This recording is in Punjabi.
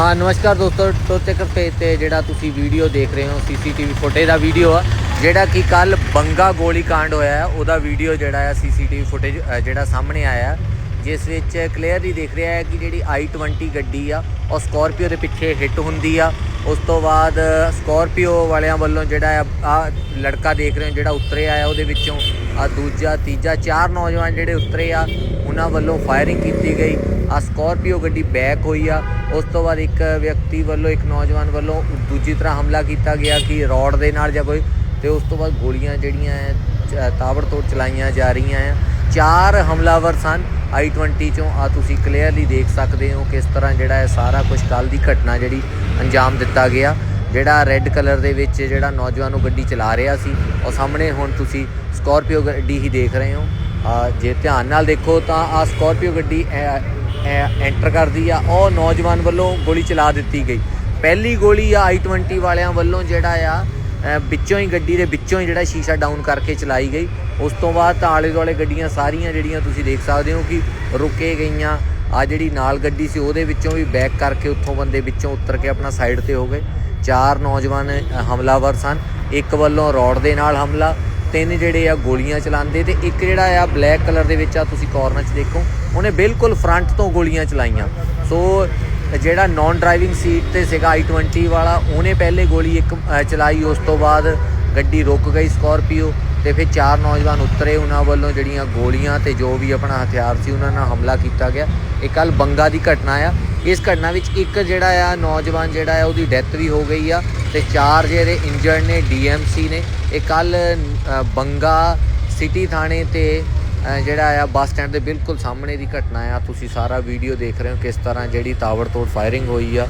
ਹਾਂ, ਨਮਸਕਾਰ ਦੋਸਤੋ, ਟੋਚੇਕਰ ਪੇਜ ਤੇ ਜਿਹੜਾ ਤੁਸੀਂ ਵੀਡੀਓ ਦੇਖ ਰਹੇ ਹੋ ਸੀਸੀਟੀਵੀ ਫੁਟੇਜ ਦਾ ਵੀਡੀਓ ਆ, ਜਿਹੜਾ ਕਿ ਕੱਲ ਬੰਗਾ ਗੋਲੀ ਕਾਂਡ ਹੋਇਆ ਹੈ, ਉਹਦਾ ਵੀਡੀਓ ਜਿਹੜਾ ਆ ਸੀਸੀਟੀਵੀ ਫੁਟੇਜ ਜਿਹੜਾ ਸਾਹਮਣੇ ਆਇਆ ਜਿਸ ਵਿੱਚ ਕਲੀਅਰਲੀ ਦੇਖ ਰਿਹਾ ਹੈ ਕਿ ਜਿਹੜੀ i20 ਗੱਡੀ ਆ, ਉਹ ਸਕੋਰਪੀਓ ਦੇ ਪਿੱਛੇ ਹਿੱਟ ਹੁੰਦੀ ਆ। ਉਸ ਤੋਂ ਬਾਅਦ ਸਕੋਰਪੀਓ ਵਾਲਿਆਂ ਵੱਲੋਂ ਜਿਹੜਾ ਆ ਆਹ ਲੜਕਾ ਦੇਖ ਰਹੇ ਹੋ, ਜਿਹੜਾ ਉਤਰਿਆ ਆ, ਉਹਦੇ ਵਿੱਚੋਂ ਆ ਦੂਜਾ, ਤੀਜਾ, ਚਾਰ ਨੌਜਵਾਨ ਜਿਹੜੇ ਉਤਰੇ ਆ, ਉਹਨਾਂ ਵੱਲੋਂ ਫਾਇਰਿੰਗ ਕੀਤੀ ਗਈ। ਆ ਸਕੋਰਪੀਓ ਗੱਡੀ ਬੈਕ ਹੋਈ ਆ। ਉਸ ਤੋਂ ਬਾਅਦ ਇੱਕ ਵਿਅਕਤੀ ਵੱਲੋਂ, ਇੱਕ ਨੌਜਵਾਨ ਵੱਲੋਂ ਦੂਜੀ ਤਰ੍ਹਾਂ ਹਮਲਾ ਕੀਤਾ ਗਿਆ ਕਿ ਰੋਡ ਦੇ ਨਾਲ ਜਾਂ ਕੋਈ। ਤੇ ਉਸ ਤੋਂ ਬਾਅਦ ਗੋਲੀਆਂ ਜਿਹੜੀਆਂ ਹੈ ਚ- ਤਾਬੜਤੋੜ ਚਲਾਈਆਂ ਜਾ ਰਹੀਆਂ ਆ ਚਾਰ ਹਮਲਾਵਰ ਸਨ i20 ਚੋਂ। ਆ ਤੁਸੀਂ ਕਲੀਅਰਲੀ ਦੇਖ ਸਕਦੇ ਹੋ ਕਿਸ ਤਰ੍ਹਾਂ ਜਿਹੜਾ ਹੈ ਸਾਰਾ ਕੁਝ ਕੱਲ ਦੀ ਘਟਨਾ ਜਿਹੜੀ ਅੰਜਾਮ ਦਿੱਤਾ ਗਿਆ। ਜਿਹੜਾ ਰੈੱਡ ਕਲਰ ਦੇ ਵਿੱਚ ਜਿਹੜਾ ਨੌਜਵਾਨ ਉਹ ਗੱਡੀ ਚਲਾ ਰਿਹਾ ਸੀ। ਉਹ ਸਾਹਮਣੇ ਹੁਣ ਤੁਸੀਂ ਸਕੋਰਪੀਓ ਗੱਡੀ ਹੀ ਦੇਖ ਰਹੇ ਹੋ। ਜੇ ਧਿਆਨ ਨਾਲ ਦੇਖੋ ਤਾਂ ਆ ਸਕੋਰਪੀਓ ਗੱਡੀ ਐਂਟਰ ਕਰਦੀ ਆ, ਉਹ ਨੌਜਵਾਨ ਵੱਲੋਂ ਗੋਲੀ ਚਲਾ ਦਿੱਤੀ ਗਈ। ਪਹਿਲੀ ਗੋਲੀ ਆ i20 ਵਾਲਿਆਂ ਵੱਲੋਂ ਜਿਹੜਾ ਆ ਵਿੱਚੋਂ ਹੀ ਗੱਡੀ ਦੇ ਵਿੱਚੋਂ ਹੀ ਜਿਹੜਾ ਸ਼ੀਸ਼ਾ ਡਾਊਨ ਕਰਕੇ ਚਲਾਈ ਗਈ। ਉਸ ਤੋਂ ਬਾਅਦ ਤਾਂ ਆਲੇ ਦੁਆਲੇ ਗੱਡੀਆਂ ਸਾਰੀਆਂ ਜਿਹੜੀਆਂ ਤੁਸੀਂ ਦੇਖ ਸਕਦੇ ਹੋ ਕਿ ਰੁਕੇ ਗਈਆਂ। ਆ ਜਿਹੜੀ ਨਾਲ ਗੱਡੀ ਸੀ, ਉਹਦੇ ਵਿੱਚੋਂ ਵੀ ਬੈਕ ਕਰਕੇ ਉੱਥੋਂ ਬੰਦੇ ਵਿੱਚੋਂ ਉਤਰ ਕੇ ਆਪਣਾ ਸਾਈਡ ਤੇ ਹੋ ਗਏ। ਚਾਰ ਨੌਜਵਾਨ ਹਮਲਾਵਰ ਸਨ। ਇੱਕ ਵੱਲੋਂ ਰੋਡ ਦੇ ਨਾਲ ਹਮਲਾ ਤਿੰਨ ਜਿਹੜੇ ਆ ਗੋਲੀਆਂ ਚਲਾਉਂਦੇ ਤੇ ਇੱਕ ਜਿਹੜਾ ਆ ਬਲੈਕ ਕਲਰ ਦੇ ਵਿੱਚ ਆ, ਤੁਸੀਂ ਕਾਰਨਰ 'ਚ ਦੇਖੋ, ਉਹਨੇ ਬਿਲਕੁਲ ਫਰੰਟ ਤੋਂ ਗੋਲੀਆਂ ਚਲਾਈਆਂ। ਸੋ, ਜਿਹੜਾ ਨਾਨ ਡਰਾਈਵਿੰਗ ਸੀਟ ਤੇ ਸੀਗਾ i20 ਵਾਲਾ, ਉਹਨੇ ਪਹਿਲੇ ਗੋਲੀ ਇੱਕ ਚਲਾਈ, ਉਸ ਤੋਂ ਬਾਅਦ ਗੱਡੀ ਰੁਕ ਗਈ ਸਕਾਰਪੀਓ ਤੇ ਫਿਰ ਚਾਰ ਨੌਜਵਾਨ ਉਤਰੇ ਉਹਨਾਂ ਵੱਲੋਂ ਜਿਹੜੀਆਂ ਗੋਲੀਆਂ ਤੇ ਜੋ ਵੀ ਆਪਣਾ ਹਥਿਆਰ ਸੀ ਉਹਨਾਂ ਨਾਲ ਹਮਲਾ ਕੀਤਾ ਗਿਆ। ਇਹ ਕੱਲ ਬੰਗਾ ਦੀ ਘਟਨਾ ਆ। ਇਸ ਘਟਨਾ ਵਿੱਚ ਇੱਕ ਜਿਹੜਾ ਆ, ਨੌਜਵਾਨ ਜਿਹੜਾ ਆ, ਉਹਦੀ ਡੈਥ ਵੀ ਹੋ ਗਈ ਆ ਤੇ ਚਾਰ ਜਿਹੜੇ ਇੰਜਰਡ ਨੇ, ਡੀਐਮਸੀ ਨੇ, ਇਹ ਕੱਲ ਬੰਗਾ ਸਿਟੀ ਥਾਣੇ ਤੇ ਜਿਹੜਾ ਆ, ਬੱਸ ਸਟੈਂਡ ਦੇ ਬਿਲਕੁਲ ਸਾਹਮਣੇ ਦੀ ਘਟਨਾ ਆ। ਤੁਸੀਂ ਸਾਰਾ ਵੀਡੀਓ ਦੇਖ ਰਹੇ ਹੋ ਕਿਸ ਤਰ੍ਹਾਂ ਜਿਹੜੀ ਤਾਵੜ ਤੋੜ ਫਾਇਰਿੰਗ ਹੋਈ ਆ।